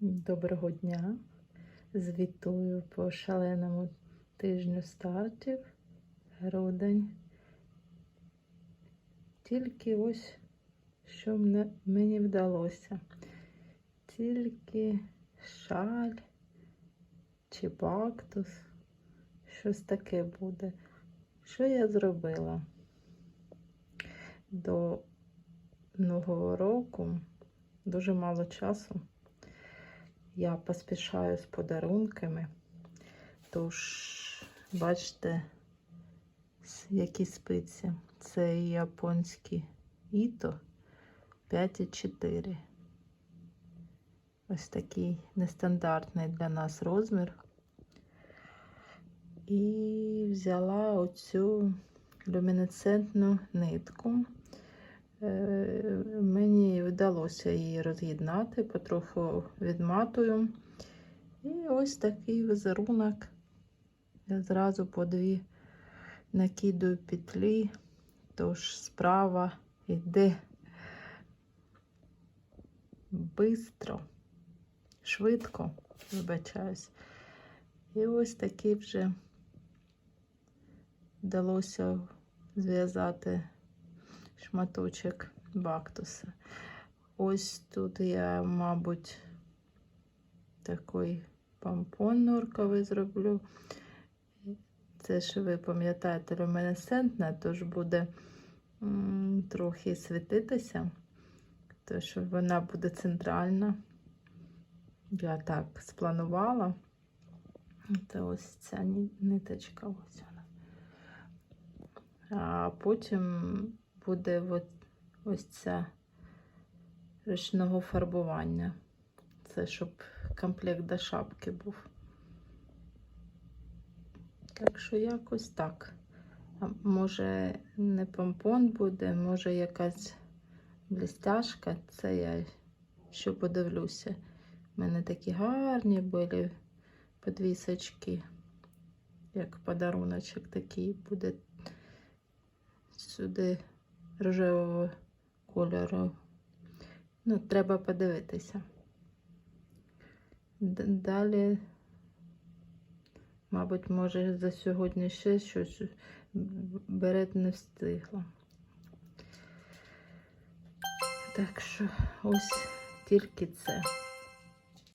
Доброго дня! Звітую по шаленому тижню стартів. Грудень. Тільки ось що мені вдалося. Тільки шаль чи бактус. Щось таке буде. Що я зробила? До Нового року дуже мало часу. Я поспішаю з подарунками. Тож, бачите, які спиці. Це японські іто 5,4. Ось такий нестандартний для нас розмір. І взяла оцю люмінесцентну нитку. Вдалося її роз'єднати, потроху відматую. І ось такий візерунок. Я зразу по дві накидаю петлі, тож справа йде бистро, швидко, вибачаюсь. І ось такий вже вдалося зв'язати шматочок бактуса. Ось тут я, мабуть, такий помпон норковий зроблю. Це ж ви пам'ятаєте, люмінесцентне, тож буде трохи світитися, тож вона буде центральна. Я так спланувала. Це ось ця ниточка, ось вона. А потім буде ось ця ручного фарбування. Це щоб комплект до шапки був. Так що якось так. Може не помпон буде, може якась блістяшка. Це я ще подивлюся. У мене такі гарні були подвісочки, як подаруночок такий буде сюди рожевого кольору. Ну, треба подивитися. Далі, мабуть, може за сьогодні ще щось берет не встигла. Так що ось тільки це.